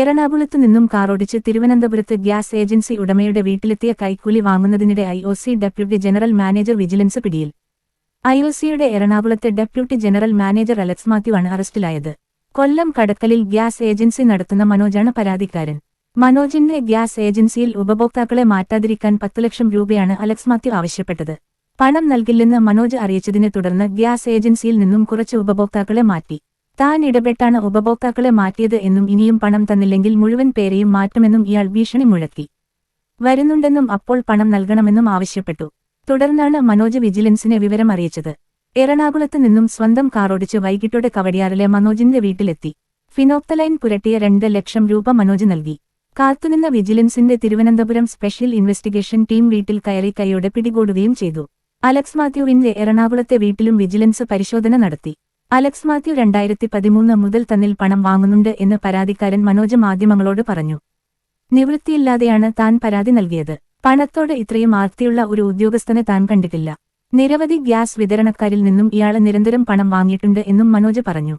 എറണാകുളത്തു നിന്നും കാറോടിച്ച് തിരുവനന്തപുരത്ത് ഗ്യാസ് ഏജൻസി ഉടമയുടെ വീട്ടിലെത്തിയ കൈക്കൂലി വാങ്ങുന്നതിനിടെ I O C deputy general manager vigilance പിടിയിൽ. ഐ ഒ സിയുടെ എറണാകുളത്തെ deputy general manager Alex Mathew ആണ് അറസ്റ്റിലായത്. കൊല്ലം കടക്കലിൽ ഗ്യാസ് ഏജൻസി നടത്തുന്ന മനോജാണ് പരാതിക്കാരൻ. മനോജിന്റെ ഗ്യാസ് ഏജൻസിയിൽ ഉപഭോക്താക്കളെ മാറ്റാതിരിക്കാൻ പത്തു ലക്ഷം രൂപയാണ് അലക്സ് മാത്യു ആവശ്യപ്പെട്ടത്. പണം നൽകില്ലെന്ന് മനോജ് അറിയിച്ചതിനെ തുടർന്ന് ഗ്യാസ് ഏജൻസിയിൽ നിന്നും കുറച്ച് ഉപഭോക്താക്കളെ മാറ്റി. താൻ ഇടപെട്ടാണ് ഉപഭോക്താക്കളെ മാറ്റിയത് എന്നും ഇനിയും പണം തന്നില്ലെങ്കിൽ മുഴുവൻ പേരെയും മാറ്റുമെന്നും ഇയാൾ ഭീഷണി മുഴക്കി. വരുന്നുണ്ടെന്നും അപ്പോൾ പണം നൽകണമെന്നും ആവശ്യപ്പെട്ടു. തുടർന്നാണ് മനോജ് വിജിലൻസിനെ വിവരം അറിയിച്ചത്. എറണാകുളത്ത് നിന്നും സ്വന്തം കാറോടിച്ച് വൈകിട്ടോടെ കവടിയാറിലെ മനോജിന്റെ വീട്ടിലെത്തി. ഫിനോപ്തലൈൻ പുരട്ടിയ രണ്ട് ലക്ഷം രൂപ മനോജ് നൽകി. കാത്തുനിന്ന വിജിലൻസിന്റെ തിരുവനന്തപുരം സ്പെഷ്യൽ ഇൻവെസ്റ്റിഗേഷൻ ടീം വീട്ടിൽ കയറി കൈയോടെ പിടികൂടുകയും ചെയ്തു. അലക്സ് മാത്യുവിന്റെ എറണാകുളത്തെ വീട്ടിലും വിജിലൻസ് പരിശോധന നടത്തി. അലക്സ് മാത്യു രണ്ടായിരത്തി പതിമൂന്ന് മുതൽ തന്നിൽ പണം വാങ്ങുന്നുണ്ട് എന്ന് പരാതിക്കാരൻ മനോജ് മാധ്യമങ്ങളോട് പറഞ്ഞു. നിവൃത്തിയില്ലാതെയാണ് താൻ പരാതി നൽകിയത്. പണത്തോട് ഇത്രയും ആർത്തിയുള്ള ഒരു ഉദ്യോഗസ്ഥനെ താൻ കണ്ടിട്ടില്ല. നിരവധി ഗ്യാസ് വിതരണക്കാരിൽ നിന്നും ഇയാൾ നിരന്തരം പണം വാങ്ങിയിട്ടുണ്ട് എന്നും മനോജ് പറഞ്ഞു.